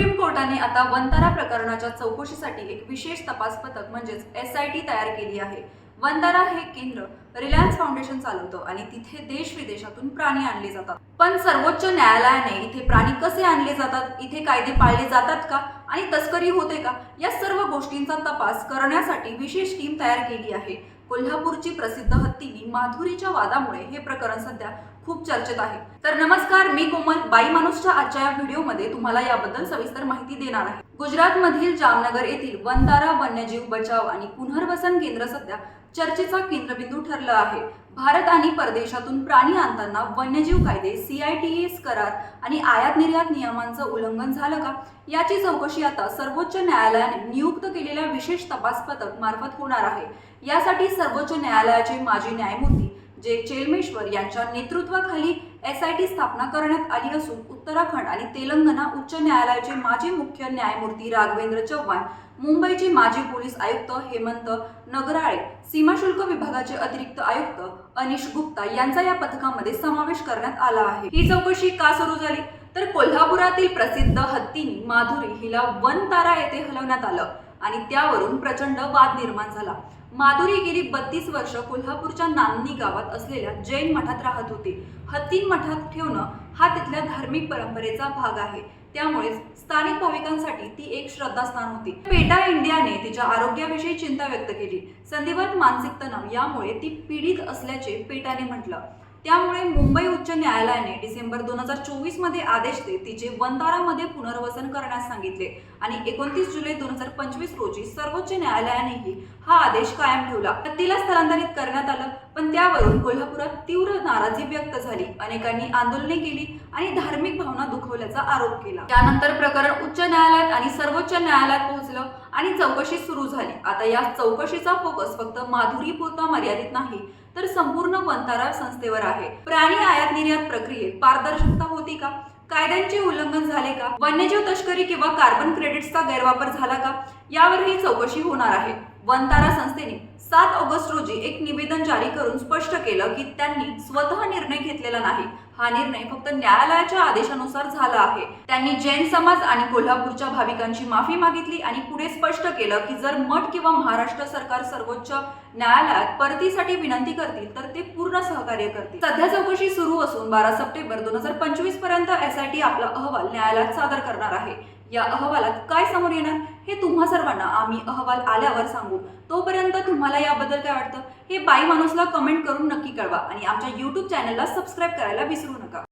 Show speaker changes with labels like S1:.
S1: Supreme कोर्टाने आता वंतारा प्रकरणाच्या चौकशीसाठी एक विशेष तपास पथक म्हणजेच एस आय टी तयार केली आहे. वंतारा हे केंद्र रिलायन्स फाउंडेशन चालवतं आणि तिथे देश विदेशातून प्राणी आणले जातात. पण सर्वोच्च न्यायालयाने इथे प्राणी कसे आणले जातात इथे कायदे पाळले जातात का आणि तस्करी होते का या सर्व गोष्टींचा तपास करण्यासाठी विशेष टीम तयार केली आहे. कोल्हापूरची प्रसिद्ध हत्तीनी माधुरीच्या वादामुळे हे प्रकरण सध्या खूप चर्चेत आहे. तर नमस्कार मी कोमल. बाई माणूसच्या आजच्या या व्हिडिओमध्ये तुम्हाला याबद्दल सविस्तर माहिती देणार आहे. गुजरातमधील जामनगर येथील वनतारा वन्यजीव बचाव आणि पुनर्वसन केंद्र सध्या चर्चेचा केंद्रबिंदू ठरलं आहे. भारत आणि परदेशातून प्राणी आणताना वन्यजीव कायदे सी आय टी एस करार आणि आयात निर्यात नियमांचं उल्लंघन झालं का? याची चौकशी आता सर्वोच्च न्यायालयाने नियुक्त केलेल्या विशेष तपास पथक मार्फत होणार आहे. यासाठी सर्वोच्च न्यायालयाचे माजी न्यायमूर्ती जे चेलमेश्वर यांच्या नेतृत्वाखाली एस आय टी स्थापना करण्यात आली असून उत्तराखंड आणि तेलंगणा उच्च न्यायालयाचे माजी मुख्य न्यायमूर्ती राघवेंद्र चव्हाण मुंबईचे माजी पोलीस आयुक्त हेमंत नगराळे सीमाशुल्क विभागाचे अतिरिक्त आयुक्त अनिश गुप्ता यांचा या पथकामध्ये समावेश करण्यात आला आहे. ही चौकशी का सुरू झाली? तर कोल्हापुरातील प्रसिद्ध हत्तीनी माधुरी हिला वन तारा येथे हलवण्यात आलं आणि त्यावरून प्रचंड वाद निर्माण झाला. माधुरी गेली बत्तीस वर्ष कोल्हापूरच्या नांदणी गावात असलेल्या जैन मठात राहत होती. हत्तीन मठात ठेवणं हा तिथल्या धार्मिक परंपरेचा भाग आहे. त्यामुळे स्थानिक भाविकांसाठी ती एक श्रद्धास्थान होती. पेटा इंडियाने तिच्या आरोग्याविषयी चिंता व्यक्त केली. संधिवात मानसिक तणाव यामुळे ती पीडित असल्याचे पेटाने म्हटलं. त्यामुळे मुंबई उच्च न्यायालयाने डिसेंबर दोन हजार चोवीसमध्ये आदेश देत तिचे वंतारामध्ये पुनर्वसन करण्यास सांगितले. आणि एकोणतीस जुलै दोन हजार पंचवीस रोजी सर्वोच्च न्यायालयानेही हा आदेश कायम ठेवला. तिला स्थलांतरित करण्यात आलं पण त्यावरून कोल्हापुरात तीव्र नाराजी व्यक्त झाली. अनेकांनी आंदोलने केली आणि धार्मिक भावना दुखवल्याचा आरोप केला. त्यानंतर प्रकरण उच्च न्यायालयात आणि सर्वोच्च न्यायालयात पोहोचलं. आणि चौकशी सुरू झाली. आता या चौकशीचा फोकस फक्त माधुरी पुरता मर्यादित नाही तर संपूर्ण वंतारा संस्थेवर आहे. प्राणी आयात निर्यात प्रक्रियेत पारदर्शकता होती का? कायद्यांचे उल्लंघन झाले का? वन्यजीव तस्करी किंवा कार्बन क्रेडिट्सचा गैरवापर झाला का? यावरही चौकशी होणार आहे. वनतारा संस्थेने सात ऑगस्ट रोजी एक निवेदन जारी करून स्पष्ट केलं की त्यांनी स्वतः निर्णय घेतलेला नाही. हा निर्णय फक्त न्यायालयाच्या आदेशानुसार झाला आहे. त्यांनी जैन समाज आणि कोल्हापूरच्या भाविकांची माफी मागितली आणि पुढे स्पष्ट केलं की जर मठ किंवा महाराष्ट्र सरकार सर्वोच्च न्यायालयात परतीसाठी विनंती करतील तर ते पूर्ण सहकार्य करतील. सध्या चौकशी सुरू असून बारा सप्टेंबर दोन हजार पंचवीसपर्यंत एस आय आपला अहवाल न्यायालयात सादर करणार आहे. या अहवालात काय समोर येणार? हे तुम्हा सर्वांना आम्ही अहवाल आल्यावर सांगू. तोपर्यंत तुम्हाला याबद्दल काय वाटतं? हे बाई माणूसला कमेंट करून नक्की कळवा आणि आमच्या यूट्यूब चॅनलला सबस्क्राईब करायला विसरू नका.